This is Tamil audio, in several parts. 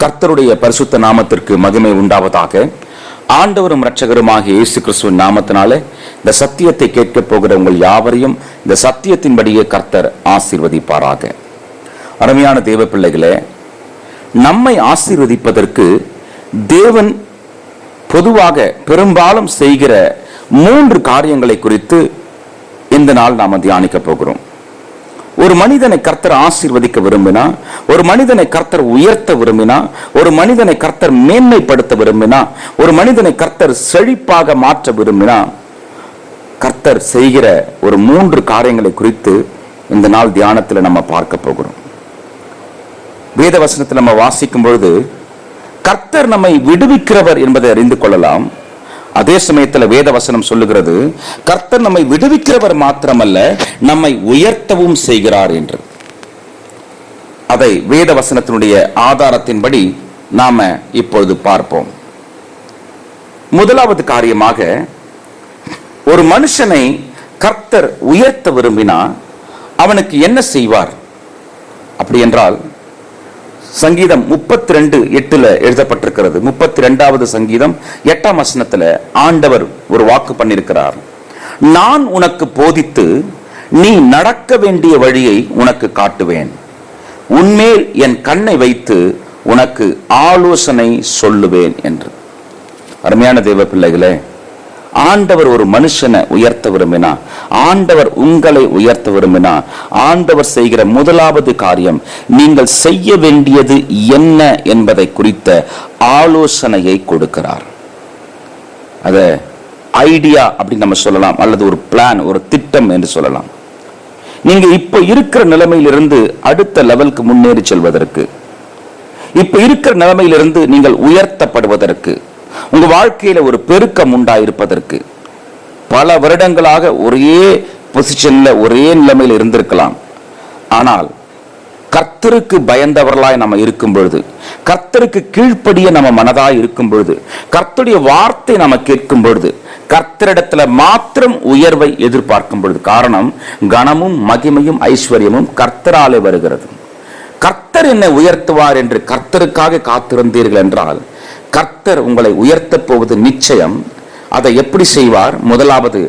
கர்த்தருடைய பரிசுத்த நாமத்திற்கு மகிமை உண்டாவதாக. ஆண்டவரும் இரட்சகருமாகிய இயேசு கிறிஸ்துவின் நாமத்தினாலே இந்த சத்தியத்தை கேட்கப் போகிற உங்கள் யாவரையும் இந்த சத்தியத்தின்படியே கர்த்தர் ஆசீர்வதிப்பாராக. அருமையான தேவ பிள்ளைகளே நம்மை ஆசீர்வதிப்பதற்கு தேவன் பொதுவாக பெரும்பாலும் செய்கிற மூன்று காரியங்களை குறித்து இந்த நாள் நாம் தியானிக்க போகிறோம். ஒரு மனிதனை கர்த்தர் ஆசீர்வதிக்க விரும்பினா ஒரு மனிதனை கர்த்தர் உயர்த்த விரும்பினா ஒரு மனிதனை கர்த்தர் மேன்மைப்படுத்த விரும்பினா ஒரு மனிதனை கர்த்தர் செழிப்பாக மாற்ற விரும்பினா கர்த்தர் செய்கிற ஒரு மூன்று காரியங்களை குறித்து இந்த நாள் தியானத்தில் நம்ம பார்க்க போகிறோம். வேத வசனத்தில் நம்ம வாசிக்கும் பொழுது கர்த்தர் நம்மை விடுவிக்கிறவர் என்பதை அறிந்து கொள்ளலாம். அதே சமயத்தில் வேத வசனம் சொல்லுகிறது கர்த்தர் நம்மை விடுவிக்கிறவர் மாத்திரமல்ல நம்மை உயர்த்தவும் செய்கிறார் என்று. அதை வேத வசனத்தினுடைய ஆதாரத்தின்படி நாம இப்பொழுது பார்ப்போம். முதலாவது காரியமாக ஒரு மனுஷனை கர்த்தர் உயர்த்த விரும்பினா அவனுக்கு என்ன செய்வார்? அப்படி என்றால் சங்கீதம் முப்பத்தி ரெண்டு எட்டுல எழுதப்பட்டிருக்கிறது. முப்பத்தி ரெண்டாவது சங்கீதம் எட்டாம் வசனத்துல ஆண்டவர் ஒரு வாக்கு பண்ணியிருக்கிறார். நான் உனக்கு போதித்து நீ நடக்க வேண்டிய வழியை உனக்கு காட்டுவேன். உன்மேல் என் கண்ணை வைத்து உனக்கு ஆலோசனை சொல்லுவேன் என்று. அருமையான தேவ பிள்ளைகளே ஆண்டவர் ஒரு மனுஷனை உயர்த்த விரும்பினா ஆண்டவர் உங்களை உயர்த்த விரும்பினா ஆண்டவர் செய்கிற முதலாவது காரியம் நீங்கள் செய்ய வேண்டியது என்ன என்பதை குறித்த ஆலோசனையை கொடுக்கிறார். அத ஐடியா அப்படின்னு நம்ம சொல்லலாம் அல்லது ஒரு பிளான் ஒரு திட்டம் என்று சொல்லலாம். நீங்க இப்ப இருக்கிற நிலைமையிலிருந்து அடுத்த லெவலுக்கு முன்னேறி செல்வதற்கு இப்ப இருக்கிற நிலைமையிலிருந்து நீங்கள் உயர்த்தப்படுவதற்கு உங்க வாழ்க்கையில ஒரு பெருக்கம் உண்டாயிருப்பதற்கு பல வருடங்களாக ஒரே பொசிஷனில் ஒரே நிலைமையில் இருந்திருக்கலாம். ஆனால் கர்த்தருக்கு பயந்தவர்களாய் நம்ம இருக்கும் பொழுது கர்த்தருக்கு கீழ்ப்படிய நம்ம மனதாய் இருக்கும் பொழுது கர்த்தருடைய வார்த்தை நம்ம கேட்கும் பொழுது கர்த்தரிடத்துல மாத்திரம் உயர்வை எதிர்பார்க்கும் பொழுது காரணம் கனமும் மகிமையும் ஐஸ்வர்யமும் கர்த்தராலே வருகிறது. கர்த்தர் என்னை உயர்த்துவார் என்று கர்த்தருக்காக காத்திருந்தீர்கள் என்றால் கர்த்தர் உங்களை உயர்த்தப் போவது நிச்சயம். அதை எப்படி செய்வார்? முதலாவது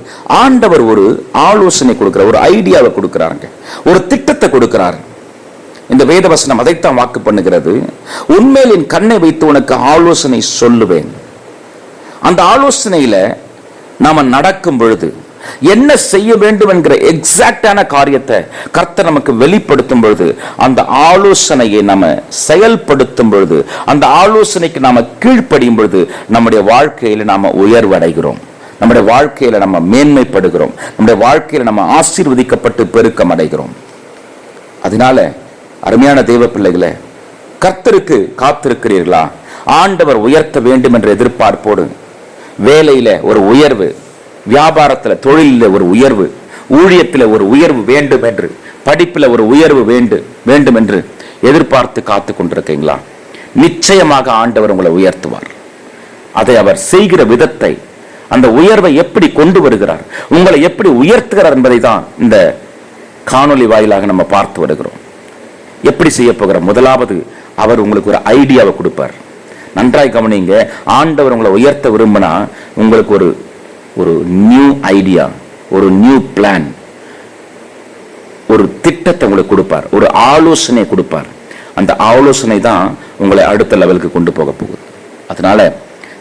ஆண்டவர் ஒரு ஆலோசனை கொடுக்கிறார் ஒரு ஐடியாவை கொடுக்கிறாருங்க. ஒரு திட்டத்தை கொடுக்கிறார். இந்த வேதவசனம் அதைத்தான் வாக்கு பண்ணுகிறது. உண்மையில் என் கண்ணை வைத்து உனக்கு ஆலோசனை சொல்லுவேன். அந்த ஆலோசனையில் நாம் நடக்கும் பொழுது என்ன செய்ய வேண்டும் என்கிற எக்ஸாக்டான காரியத்தை கர்த்தர் நமக்கு வெளிப்படுத்தும் பொழுது அந்த ஆலோசனையை நம்ம செயல்படுத்தும் பொழுது அந்த ஆலோசனைக்கு நாம கீழ்ப்படியும் பொழுது நம்முடைய வாழ்க்கையில நாம உயர்வடைகிறோம். நம்முடைய வாழ்க்கையில நம்ம மேன்மைப்படுகிறோம். நம்முடைய வாழ்க்கையில நம்ம ஆசீர்வதிக்கப்பட்டு பெருக்கம் அடைகிறோம் அதனால அருமையான தெய்வ பிள்ளைகளை கர்த்தருக்கு காத்திருக்கிறீர்களா? ஆண்டவர் உயர்த்த வேண்டும் என்ற எதிர்பார்ப்போடு வேலையில ஒரு உயர்வு வியாபாரத்தில் தொழிலில் ஒரு உயர்வு ஊழியத்தில் ஒரு உயர்வு வேண்டும் என்று படிப்பில் ஒரு உயர்வு வேண்டு வேண்டும் என்று எதிர்பார்த்து காத்து கொண்டிருக்கீங்களா? நிச்சயமாக ஆண்டவர் உங்களை உயர்த்துவார். அதை அவர் செய்கிற விதத்தை அந்த உயர்வை எப்படி கொண்டு வருகிறார் உங்களை எப்படி உயர்த்துகிறார் என்பதை தான் இந்த காணொலி வாயிலாக நம்ம பார்த்து வருகிறோம். எப்படி செய்ய போகிற? முதலாவது அவர் உங்களுக்கு ஒரு ஐடியாவை கொடுப்பார். நன்றாய் கவனிங்க ஆண்டவர் உங்களை உயர்த்த விரும்பினா உங்களுக்கு ஒரு ஒரு நியூ ஐடியா ஒரு நியூ பிளான் ஒரு திட்டத்தை உங்களுக்கு கொடுப்பார் ஒரு ஆலோசனை கொடுப்பார். அந்த ஆலோசனை தான் உங்களை அடுத்த லெவலுக்கு கொண்டு போக போகுது. அதனால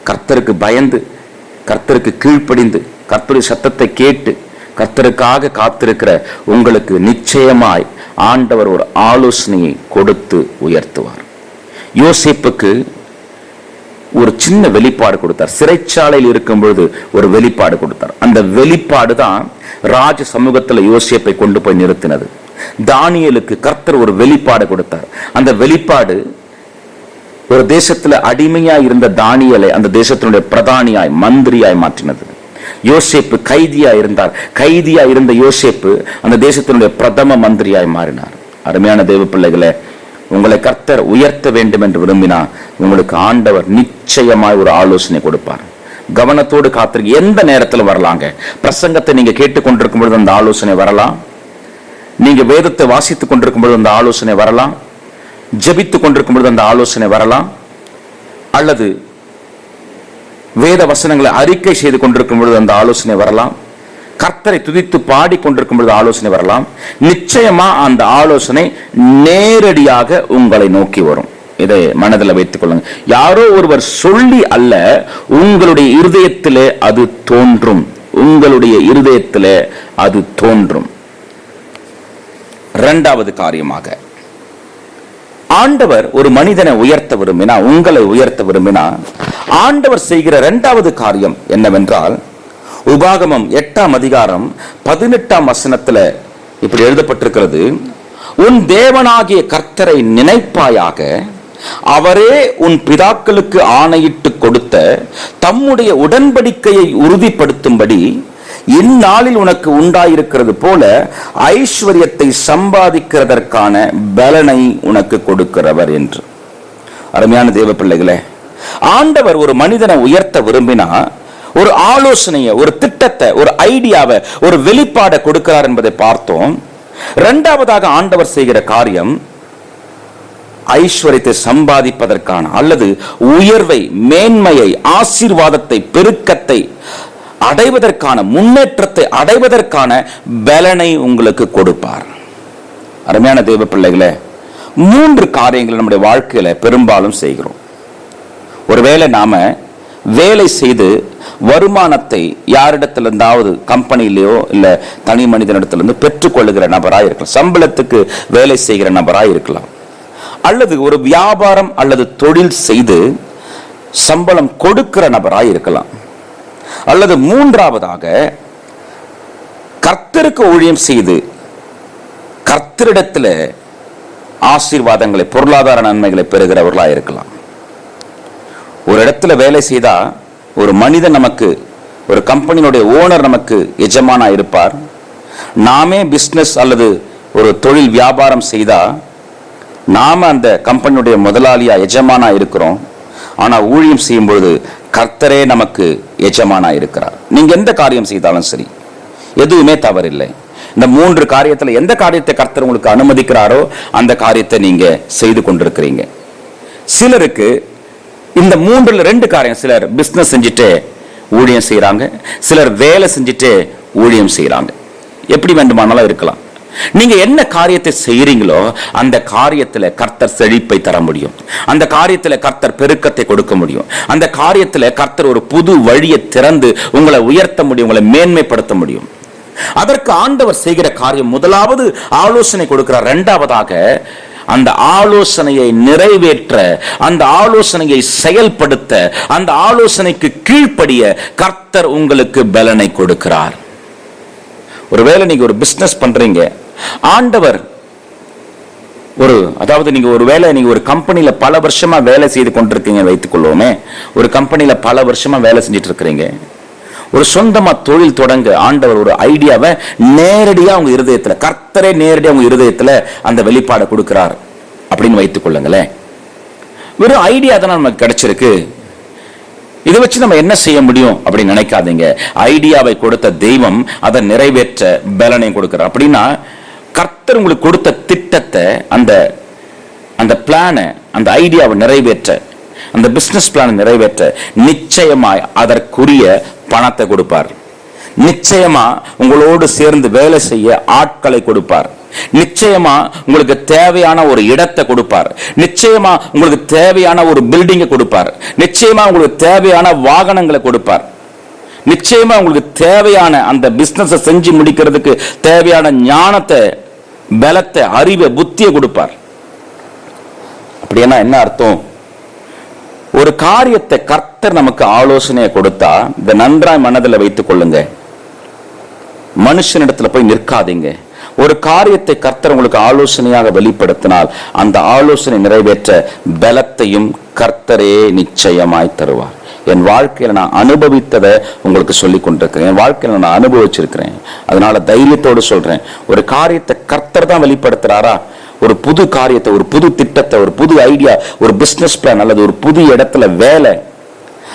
கர்த்தருக்கு பயந்து கர்த்தருக்கு கீழ்ப்படிந்து கர்த்தருடைய சத்தத்தை கேட்டு கர்த்தருக்காக காத்திருக்கிற உங்களுக்கு நிச்சயமாய் ஆண்டவர் ஒரு ஆலோசனையை கொடுத்து உயர்த்துவார். யோசிப்புக்கு ஒரு சின்ன வெளிப்பாடு கொடுத்தார். சிறைச்சாலையில் இருக்கும் பொழுது ஒரு வெளிப்பாடு கொடுத்தார். அந்த வெளிப்பாடு தான் ராஜ சமூகத்துல யோசியப்பை கொண்டு போய் நிறுத்தினது. தானியலுக்கு கர்த்தர் ஒரு வெளிப்பாடு கொடுத்தார். அந்த வெளிப்பாடு ஒரு தேசத்துல அடிமையா இருந்த தானியலை அந்த தேசத்தினுடைய பிரதானியாய் மந்திரியாய் மாற்றினது. யோசேப்பு கைதியா இருந்தார். கைதியா இருந்த யோசேப்பு அந்த தேசத்தினுடைய பிரதம மந்திரியாய் மாறினார். அருமையான தேவ பிள்ளைகளை உங்களை கர்த்தர் உயர்த்த வேண்டும் என்று விரும்பினா உங்களுக்கு ஆண்டவர் நிச்சயமாய் ஒரு ஆலோசனை கொடுப்பார். கவனத்தோடு காத்திருக்க எந்த நேரத்தில் வரலாங்க. பிரசங்கத்தை நீங்க கேட்டுக்கொண்டிருக்கும் பொழுது அந்த ஆலோசனை வரலாம். நீங்க வேதத்தை வாசித்துக் கொண்டிருக்கும் பொழுது அந்த ஆலோசனை வரலாம். ஜெபித்துக் கொண்டிருக்கும் பொழுது அந்த ஆலோசனை வரலாம். அல்லது வேத வசனங்களை அறிக்கை செய்து கொண்டிருக்கும் பொழுது அந்த ஆலோசனை வரலாம். கர்த்தரை துதித்து பாடி கொண்டிருக்கும் பொழுது ஆலோசனை வரலாம். நிச்சயமா அந்த ஆலோசனை நேரடியாக உங்களை நோக்கி வரும். இதை மனதில் வைத்துக் கொள்ளுங்க யாரோ ஒருவர் சொல்லி அல்ல உங்களுடைய இருதயத்திலே அது தோன்றும். உங்களுடைய இருதயத்திலே அது தோன்றும். இரண்டாவது காரியமாக ஆண்டவர் ஒரு மனிதனை உயர்த்த விரும்பினா உங்களை உயர்த்த விரும்பினா ஆண்டவர் செய்கிற இரண்டாவது காரியம் என்னவென்றால் உபாகமம் எட்டாம் அதிகாரம் பதினெட்டாம் வசனத்துல இப்படி எழுதப்பட்டிருக்கிறது. உன் தேவனாகிய கர்த்தரை நினைப்பாயாக அவரே உன் பிதாக்களுக்கு ஆணையிட்டு கொடுத்த தம்முடைய உடன்படிக்கையை உறுதிப்படுத்தும்படி இந்நாளில் உனக்கு உண்டாயிருக்கிறது போல ஐஸ்வர்யத்தை சம்பாதிக்கிறதற்கான பலனை உனக்கு கொடுக்கிறவர் என்று. அருமையான தேவ பிள்ளைகளே ஆண்டவர் ஒரு மனிதனை உயர்த்த விரும்பினா ஒரு ஆலோசனையை ஒரு திட்டத்தை ஒரு ஐடியாவை ஒரு வெளிப்பாடை கொடுக்கிறார் என்பதை பார்த்தோம். இரண்டாவதாக ஆண்டவர் செய்கிற காரியம் ஐஸ்வர்யத்தை சம்பாதிப்பதற்கான அல்லது உயர்வை மேன்மையை ஆசீர்வாதத்தை பெருக்கத்தை அடைவதற்கான முன்னேற்றத்தை அடைவதற்கான பலனை உங்களுக்கு கொடுப்பார். அருமையான தெய்வ பிள்ளைகளே மூன்று காரியங்களை நம்முடைய வாழ்க்கையில பெரும்பாலும் செய்கிறோம். ஒருவேளை நாம வேலை செய்து வருமானத்தை யாரிடத்திலிருந்தாவது கம்பெனிலேயோ இல்லை தனி மனிதனிடத்திலிருந்து பெற்றுக்கொள்ளுகிற நபராக இருக்கலாம். சம்பளத்துக்கு வேலை செய்கிற நபராக இருக்கலாம். அல்லது ஒரு வியாபாரம் அல்லது தொழில் செய்து சம்பளம் கொடுக்கிற நபராக இருக்கலாம். அல்லது மூன்றாவதாக கர்த்தருக்கு ஊழியம் செய்து கர்த்தரிடத்தில் ஆசீர்வாதங்களை பொருளாதார நன்மைகளை பெறுகிறவர்களாக இருக்கலாம். ஒரு இடத்துல வேலை செய்தால் ஒரு மனிதன் நமக்கு ஒரு கம்பெனியினுடைய ஓனர் நமக்கு எஜமானா இருப்பார். நாமே பிஸ்னஸ் அல்லது ஒரு தொழில் வியாபாரம் செய்தால் நாம் அந்த கம்பெனியுடைய முதலாளியாக எஜமானா இருக்கிறோம். ஆனால் ஊழியம் செய்யும் பொழுது கர்த்தரே நமக்கு எஜமானா இருக்கிறார். நீங்கள் எந்த காரியம் செய்தாலும் சரி எதுவுமே தவறில்லை. இந்த மூன்று காரியத்தில் எந்த காரியத்தை கர்த்தர் உங்களுக்கு அனுமதிக்கிறாரோ அந்த காரியத்தை நீங்கள் செய்து கொண்டிருக்கிறீங்க. சிலருக்கு இந்த மூன்றுல ரெண்டு காரியம். சிலர் பிஸ்னஸ் செஞ்சுட்டு ஊழியம் செய்யறாங்க சிலர் வேலை செஞ்சுட்டு ஊழியம் செய்யறாங்க எப்படி வேண்டுமானாலும் இருக்கலாம். நீங்க என்ன காரியத்தை செய்யறீங்களோ அந்த காரியத்துல கர்த்தர் செழிப்பை தர முடியும். அந்த காரியத்துல கர்த்தர் பெருக்கத்தை கொடுக்க முடியும். அந்த காரியத்துல கர்த்தர் ஒரு புது வழியை திறந்து உங்களை உயர்த்த முடியும் உங்களை மேன்மைப்படுத்த முடியும். அதற்கு ஆண்டவர் செய்கிற காரியம் முதலாவது ஆலோசனை கொடுக்கிறார். இரண்டாவதாக அந்த ஆலோசனையை நிறைவேற்ற அந்த ஆலோசனையை செயல்படுத்த அந்த ஆலோசனைக்கு கீழ்ப்படிய கர்த்தர் உங்களுக்கு பலனை கொடுக்கிறார். ஒருவேளை நீங்க ஒரு பிசினஸ் பண்றீங்க. ஆண்டவர் ஒரு அதாவது நீங்க ஒரு வேலை நீங்க ஒரு கம்பெனியில பல வருஷமா வேலை செய்து கொண்டிருக்கீங்க வைத்துக் கொள்வோமே ஒரு கம்பெனியில பல வருஷமா வேலை செஞ்சுட்டு இருக்கிறீங்க. ஒரு சொந்தமா தொழில் தொடங்க ஆண்டவர் ஒரு ஐடியாவை நேரடியாக அவங்க இருதயத்தில் கர்த்தரே நேரடியாக அவங்க இருதயத்தில் அந்த வெளிப்பாடை கொடுக்கிறார். அப்படின்னு வைத்துக் கொள்ளுங்களேன். வெறும் ஐடியா தானே நமக்கு கிடைச்சிருக்கு. இதை வச்சு நம்ம என்ன செய்ய முடியும் அப்படின்னு நினைக்காதீங்க. ஐடியாவை கொடுத்த தெய்வம் அதை நிறைவேற்ற பலனையும் கொடுக்குறார். அப்படின்னா கர்த்தர் உங்களுக்கு கொடுத்த திட்டத்தை அந்த அந்த பிளானை அந்த ஐடியாவை நிறைவேற்ற அந்த பிஸ்னஸ் பிளானை நிறைவேற்ற நிச்சயமாய் அதற்குரிய பணத்தை கொடுப்பார். நிச்சயமா உங்களோடு சேர்ந்து வேலை செய்ய ஆட்களை கொடுப்பார். நிச்சயமா உங்களுக்கு தேவையான ஒரு இடத்தை கொடுப்பார். நிச்சயமா உங்களுக்கு தேவையான ஒரு பில்டிங்கை கொடுப்பார். நிச்சயமா உங்களுக்கு தேவையான வாகனங்களை கொடுப்பார். நிச்சயமா உங்களுக்கு தேவையான அந்த பிசினஸை செஞ்சு முடிக்கிறதுக்கு தேவையான ஞானத்தை பலத்தை அறிவை புத்தியை கொடுப்பார். அப்படின்னா என்ன அர்த்தம்? ஒரு காரியத்தை கர்த்தர் நமக்கு ஆலோசனையை கொடுத்தா இதை நன்றாய் மனதில் வைத்துக் கொள்ளுங்க. மனுஷனிடத்துல போய் நிற்காதீங்க. ஒரு காரியத்தை கர்த்தர் உங்களுக்கு ஆலோசனையாக வெளிப்படுத்தினால் அந்த ஆலோசனை நிறைவேற்ற பலத்தையும் கர்த்தரே நிச்சயமாய் தருவார். என் வாழ்க்கையில நான் அனுபவித்ததை உங்களுக்கு சொல்லி கொண்டிருக்கிறேன். என் வாழ்க்கையில நான் அனுபவிச்சிருக்கிறேன். அதனால தைரியத்தோடு சொல்றேன். ஒரு காரியத்தை கர்த்தர் தான் வெளிப்படுத்துறாரா? ஒரு புது காரியத்தை ஒரு புது திட்டத்தை ஒரு புது ஐடியா ஒரு பிஸ்னஸ் பிளான் அல்லது ஒரு புது இடத்துல வேலை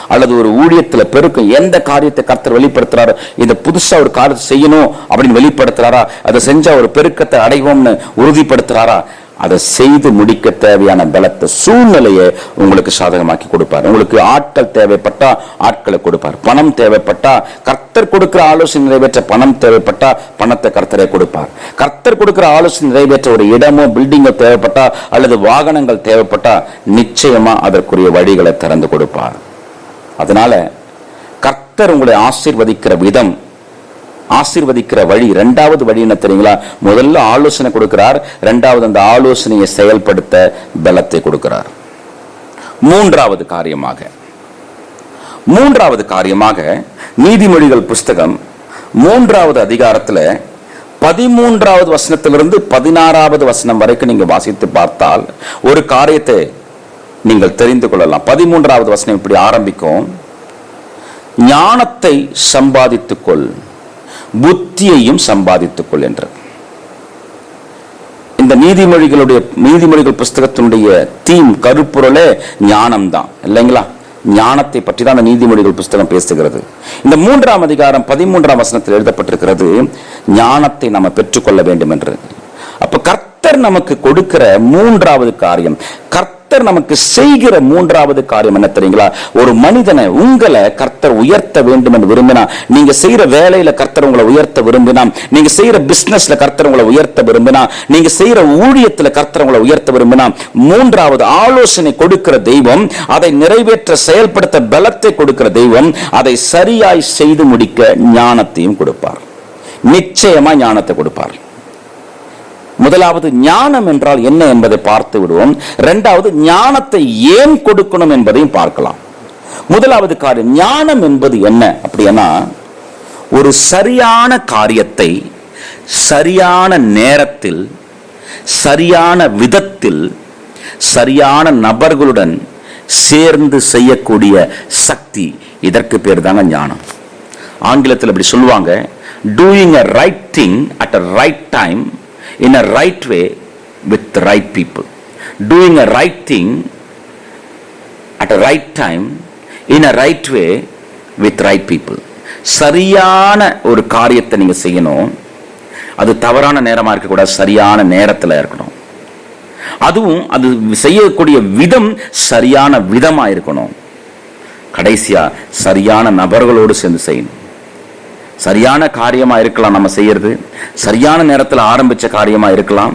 அல்லது ஒரு ஊழியத்தில் பெருக்கும் எந்த காரியத்தை கர்த்தர் வெளிப்படுத்துறாரோ இதை புதுசாக ஒரு காரியத்தை செய்யணும் அப்படின்னு வெளிப்படுத்துறாரா அதை செஞ்சால் ஒரு பெருக்கத்தை அடைவோம்னு உறுதிப்படுத்துறாரா அதை செய்து முடிக்க தேவையான பலத்தை சூழ்நிலையை உங்களுக்கு சாதகமாக்கி கொடுப்பார். உங்களுக்கு ஆட்கள் தேவைப்பட்டா ஆட்களை கொடுப்பார். பணம் தேவைப்பட்டா கர்த்தர் கொடுக்கிற ஆலோசனை நிறைவேற்ற பணம் தேவைப்பட்டா பணத்தை கர்த்தரை கொடுப்பார். கர்த்தர் கொடுக்கிற ஆலோசனை நிறைவேற்ற ஒரு இடமோ பில்டிங்கோ தேவைப்பட்டா அல்லது வாகனங்கள் தேவைப்பட்டா நிச்சயமா அதற்குரிய வழிகளை திறந்து கொடுப்பார். அதனால கர்த்தர் உங்களை ஆசீர்வதிக்கிற விதம் ஆசீர்வதிக்கிற வழி ரெண்டாவது வழி என்ன தெரியுங்களா? முதல்ல ஆலோசனை கொடுக்கிறார் ரெண்டாவது அந்த ஆலோசனையை செயல்படுத்த பலத்தை கொடுக்கிறார். மூன்றாவது காரியமாக மூன்றாவது காரியமாக நீதிமொழிகள் புஸ்தகம் மூன்றாவது அதிகாரத்தில் பதிமூன்றாவது வசனத்திலிருந்து பதினாறாவது வசனம் வரைக்கும் நீங்கள் வாசித்து பார்த்தால் ஒரு காரியத்தை நீங்கள் தெரிந்து கொள்ளலாம். பதிமூன்றாவது வசனம் இப்படி ஆரம்பிக்கும். ஞானத்தை சம்பாதித்துக்கொள் புத்தியையும் சம்பாதித்துக்கொள் என்று. இந்த நீதிமொழிகளுடைய நீதிமொழிகள் புஸ்தகத்தினுடைய தீம் கருப்பொருளே ஞானம்தான். இல்லைங்களா? ஞானத்தை பற்றி தான் அந்த நீதிமொழிகள் புஸ்தகம் பேசுகிறது. இந்த மூன்றாம் அதிகாரம் பதிமூன்றாம் வசனத்தில் எழுதப்பட்டிருக்கிறது ஞானத்தை நம்ம பெற்றுக்கொள்ள வேண்டும் என்று அப்ப கர்த்தர் நமக்கு கொடுக்கிற மூன்றாவது காரியம் கர்த்தர் நமக்கு செய்கிற மூன்றாவது காரியம் என்ன தெரியுங்களா? ஒரு மனிதனை உங்களை கர்த்தர் உயர்த்த வேண்டும் என்று விரும்பினா நீங்க செய்யற வேலையில கர்த்தர் உங்களை உயர்த்த விரும்பினா நீங்க செய்யற பிசினஸ்ல கர்த்தர் உங்களை உயர்த்த விரும்பினா நீங்க செய்யற ஊழியத்துல கர்த்தர் உங்களை உயர்த்த விரும்பினா மூன்றாவது ஆலோசனை கொடுக்கிற தெய்வம் அதை நிறைவேற்ற செயல்படுத்த பலத்தை கொடுக்கிற தெய்வம் அதை சரியாய் செய்து முடிக்க ஞானத்தையும் கொடுப்பார். நிச்சயமா ஞானத்தை கொடுப்பார். முதலாவது ஞானம் என்றால் என்ன என்பதை பார்த்து விடுவோம். இரண்டாவது ஞானத்தை ஏன் கொடுக்கணும் என்பதையும் பார்க்கலாம். முதலாவது காரியம் ஞானம் என்பது என்ன? அப்படின்னா ஒரு சரியான காரியத்தை சரியான நேரத்தில் சரியான விதத்தில் சரியான நபர்களுடன் சேர்ந்து செய்யக்கூடிய சக்தி. இதற்கு பேர் தாங்க ஞானம். ஆங்கிலத்தில் அப்படி சொல்லுவாங்க doing a right thing at a right time in a right way with the right people. Doing a right thing at a right time in a right way with right people. சரியான ஒரு காரியத்தை நீங்கள் செய்யணும் அது தவறான நேரமாக இருக்கக்கூடாது சரியான நேரத்தில் இருக்கணும் அதுவும் அது செய்யக்கூடிய விதம் சரியான விதமாக இருக்கணும் கடைசியாக சரியான நபர்களோடு சேர்ந்து செய்யணும் சரியான காரியமாக இருக்கலாம் நம்ம செய்கிறது சரியான நேரத்தில் ஆரம்பிச்ச காரியமாக இருக்கலாம்.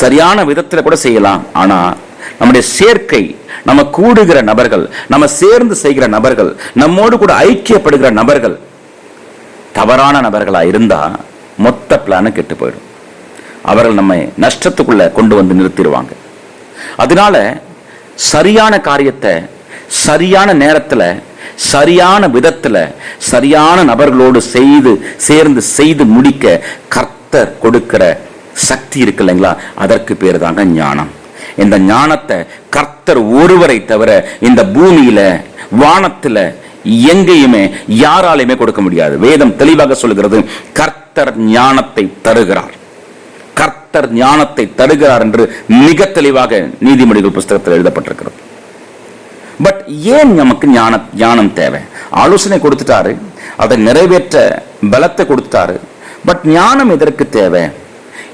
சரியான விதத்தில் கூட செய்யலாம். ஆனால் நம்முடைய சேர்க்கை நம்ம கூடுகிற நபர்கள் நம்ம சேர்ந்து செய்கிற நபர்கள் நம்மோடு கூட ஐக்கியப்படுகிற நபர்கள் தவறான நபர்களாக இருந்தால் மொத்த பிளானும் கெட்டு போயிடும். அவர்கள் நம்மை நஷ்டத்துக்குள்ளே கொண்டு வந்து நிறுத்திடுவாங்க. அதனால சரியான காரியத்தை சரியான நேரத்தில் சரியான விதத்துல சரியான நபர்களோடு செய்து சேர்ந்து செய்து முடிக்க கர்த்தர் கொடுக்கிற சக்தி இருக்கு இல்லைங்களா? அதற்கு பேர் தாங்க ஞானம். இந்த ஞானத்தை கர்த்தர் ஒருவரை தவிர இந்த பூமியில வானத்துல எங்கேயுமே யாராலையுமே கொடுக்க முடியாது. வேதம் தெளிவாக சொல்லுகிறது கர்த்தர் ஞானத்தை தருகிறார். கர்த்தர் ஞானத்தை தருகிறார் என்று மிக தெளிவாக நீதிமொழிகள் புஸ்தகத்தில் எழுதப்பட்டிருக்கிறது. ஏன் நமக்கு ஞான ஞானம் தேவை? ஆலோசனை கொடுத்துட்டாரு. அதை நிறைவேற்ற பலத்தை கொடுத்துட்டாரு. பட் ஞானம் எதற்கு தேவை?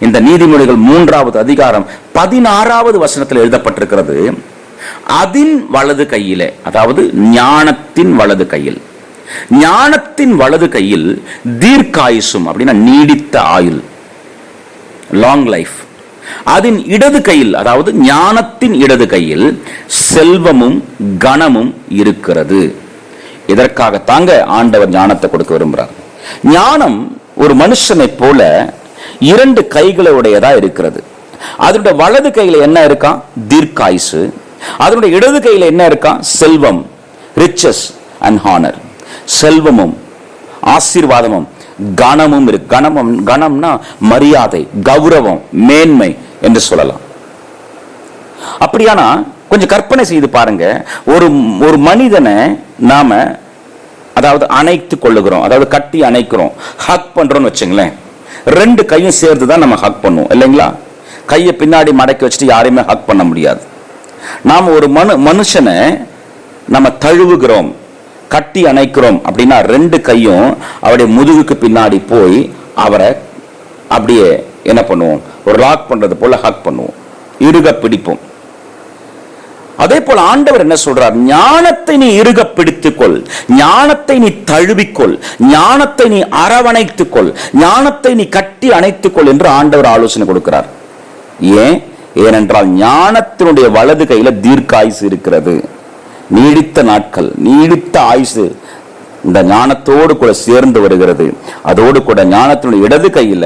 இந்த நீதிமொழிகள் மூன்றாவது அதிகாரம் பதினாறாவது வசனத்தில் எழுதப்பட்டிருக்கிறது. அதின் வலது கையிலே அதாவது ஞானத்தின் வலது கையில். ஞானத்தின் வலது கையில் தீர்க்காயுசும் அப்படின்னா நீடித்த ஆயுள். லாங் லைஃப் அதன் இடது கையில் அதாவது ஞானத்தின் இடது கையில் செல்வமும் கனமும் இருக்கிறது. இதற்காக தாங்க ஆண்டவர் ஞானத்தை கொடுக்க விரும்புகிறார் ஞானம் ஒரு மனுஷனை போல இரண்டு கைகளுடையதா இருக்கிறது. அதனுடைய வலது கையில என்ன இருக்கான் தீர்க்காயுசு. அதனுடைய இடது கையில என்ன இருக்கான் செல்வம் ரிச்சஸ் அண்ட் ஹானர் செல்வமும் ஆசீர்வாதமும். கணமும் இருக்கு கணமும் கணம்னா மரியாதை கௌரவம் மேன்மை என்று சொல்லலாம். அப்படியானா கொஞ்சம் கற்பனை செய்து பாருங்க. ஒரு ஒரு மனிதனை நாம அதாவது அணைத்து கொள்ளுகிறோம் அதாவது கட்டி அணைக்கிறோம் ஹக் பண்றோம்னு வச்சுங்களேன். ரெண்டு கையும் சேர்த்து தான் நம்ம ஹக் பண்ணுவோம் இல்லைங்களா? கையை பின்னாடி மடக்கி வச்சுட்டு யாரையுமே ஹக் பண்ண முடியாது. நாம் ஒரு மனு மனுஷனை நம்ம தழுவுகிறோம். கட்டி அணைக்கிறோம் அப்படின்னா ரெண்டு கையும் அவருடைய முதுகுக்கு பின்னாடி போய் அவரை அப்படியே என்ன பண்ணுவோம்? ஒரு லாக் பண்றது போல ஹக் பண்ணுவோம். இறுக பிடிப்போம். அதே போல ஆண்டவர் என்ன சொல்றார்? ஞானத்தை நீ இருக பிடித்துக்கொள். ஞானத்தை நீ தழுவிக்கொள். ஞானத்தை நீ அரவணைத்துக்கொள். ஞானத்தை நீ கட்டி அணைத்துக்கொள் என்று ஆண்டவர் ஆலோசனை கொடுக்கிறார். ஏன்? ஏனென்றால் ஞானத்தினுடைய வலது கையில தீர்க்காயுசு இருக்கிறது. நீடித்த நாட்கள் நீடித்த ஆயுசு இந்த ஞானத்தோடு கூட சேர்ந்து வருகிறது. அதோடு கூட ஞானத்தினுடைய இடது கையில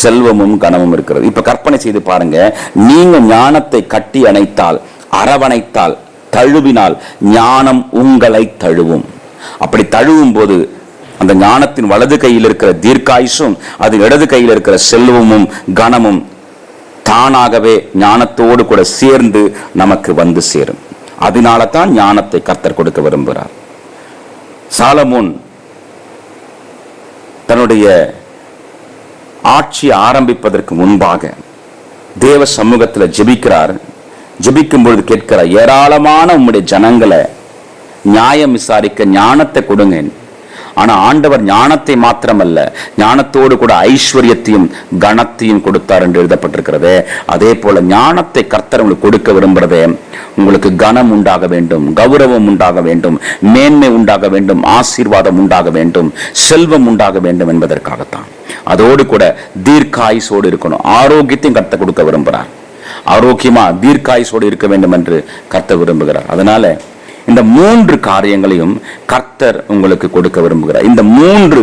செல்வமும் கனமும் இருக்கிறது. இப்ப கற்பனை செய்து பாருங்க. நீங்க ஞானத்தை கட்டி அணைத்தால் அரவணைத்தால் தழுவினால் ஞானம் உங்களை தழுவும். அப்படி தழுவும் போது அந்த ஞானத்தின் வலது கையில் இருக்கிற தீர்க்காயுசும் அது இடது கையில் இருக்கிற செல்வமும் கனமும் தானாகவே ஞானத்தோடு கூட சேர்ந்து நமக்கு வந்து சேரும். அதனால தான் ஞானத்தை கர்த்தர் கொடுக்க விரும்புகிறார். சாலமோன் தன்னுடைய ஆட்சி ஆரம்பிப்பதற்கு முன்பாக தேவ சமூகத்தில் ஜெபிக்கிறார். ஜெபிக்கும் பொழுது கேட்கிறார் ஏராளமான உம்முடைய ஜனங்களை நியாயம் விசாரிக்க ஞானத்தை கொடுங்க ஆனா ஆண்டவர் ஞானத்தை மாத்திரமல்ல ஞானத்தோடு கூட ஐஸ்வர்யத்தையும் கணத்தையும் கொடுத்தார் என்று எழுதப்பட்டிருக்கிறது. அதே போல ஞானத்தை கர்த்தர் உங்களுக்கு கொடுக்க விரும்புறதே உங்களுக்கு கனம் உண்டாக வேண்டும் கௌரவம் உண்டாக வேண்டும் மேன்மை உண்டாக வேண்டும் ஆசீர்வாதம் உண்டாக வேண்டும் செல்வம் உண்டாக வேண்டும் என்பதற்காகத்தான். அதோடு கூட தீர்க்காயுசோடு இருக்கணும். ஆரோக்கியத்தையும் கர்த்த கொடுக்க விரும்புகிறார் ஆரோக்கியமா தீர்க்காயுசோடு இருக்க வேண்டும் என்று கர்த்த விரும்புகிறார். அதனால இந்த மூன்று காரியங்களையும் கர்த்தர் உங்களுக்கு கொடுக்க விரும்புகிறார். இந்த மூன்று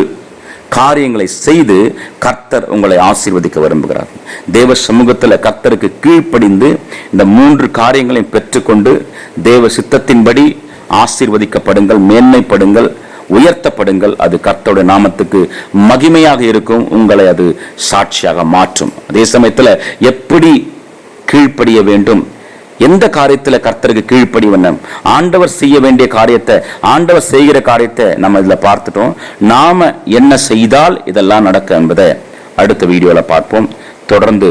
காரியங்களை செய்து கர்த்தர் உங்களை ஆசீர்வதிக்க விரும்புகிறார். தேவ சமூகத்தில் கர்த்தருக்கு கீழ்ப்படிந்து இந்த மூன்று காரியங்களையும் பெற்றுக்கொண்டு தேவ சித்தத்தின்படி ஆசீர்வதிக்கப்படுங்கள் மேன்மைப்படுங்கள் உயர்த்தப்படுங்கள். அது கர்த்தருடைய நாமத்துக்கு மகிமையாக இருக்கும். உங்களை அது சாட்சியாக மாற்றும். அதே சமயத்தில் எப்படி கீழ்ப்படிய வேண்டும்? எந்த காரியத்தில் கர்த்தருக்கு கீழ்ப்படி வண்ணம்? ஆண்டவர் செய்ய வேண்டிய காரியத்தை ஆண்டவர் செய்கிற காரியத்தை நம்ம இதில் பார்த்துட்டோம். நாம என்ன செய்தால் இதெல்லாம் நடக்கும் என்பதை அடுத்த வீடியோவில் பார்ப்போம். தொடர்ந்து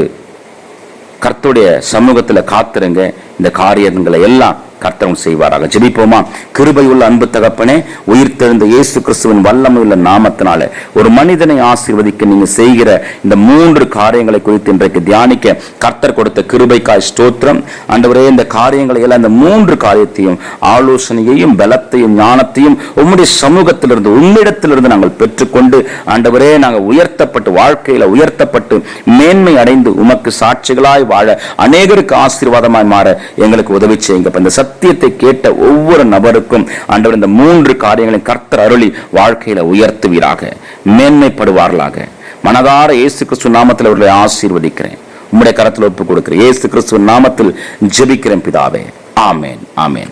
கர்த்தருடைய சமூகத்தில் காத்திருங்க. இந்த காரியங்களை எல்லாம் கர்த்தவன் செய்வாராக. ஜெபிப்போமா? கிருபையுள்ள அன்பு தகப்பனே உயிர்த்தெழுந்த இயேசு கிறிஸ்துவின் வல்லமையுள்ள நாமத்தினால ஒரு மனிதனை ஆசீர்வதிக்க நீங்க செய்கிற இந்த மூன்று காரியங்களை குறித்து இன்றைக்கு தியானிக்க கர்த்தர் கொடுத்த கிருபைக்காய் ஸ்தோத்திரம். அந்தவரே இந்த காரியங்களை எல்லாம் இந்த மூன்று காரியத்தையும் ஆலோசனையையும் பலத்தையும் ஞானத்தையும் உம்முடைய சமூகத்திலிருந்து உம்மிடத்திலிருந்து நாங்கள் பெற்றுக்கொண்டு ஆண்டவரே நாங்கள் உயர்த்தப்பட்டு வாழ்க்கையில உயர்த்தப்பட்டு மேன்மை அடைந்து உமக்கு சாட்சிகளாய் வாழ அநேகருக்கு ஆசீர்வாதமாய் மாற எங்களுக்கு உதவி செய்யுங்க இந்த சத்தியத்தை கேட்ட ஒவ்வொரு நபருக்கும் ஆண்டவர் இந்த மூன்று காரியங்களை கர்த்தர் அருளி வாழ்க்கையில உயர்த்துவீராக மேன்மைப்படுவார்களாக. மனதார இயேசு கிறிஸ்து நாமத்தில் அவர்களை ஆசீர்வதிக்கிறேன். உம்முடைய கரத்தில் ஒப்பு கொடுக்கிறேன். இயேசு கிறிஸ்து நாமத்தில் ஜெபிக்கிறேன் பிதாவே. ஆமேன் ஆமேன்.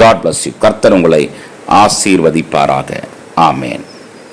காட் பிளஸ் யூ கர்த்தர் உங்களை ஆசீர்வதிப்பாராக. ஆமேன்.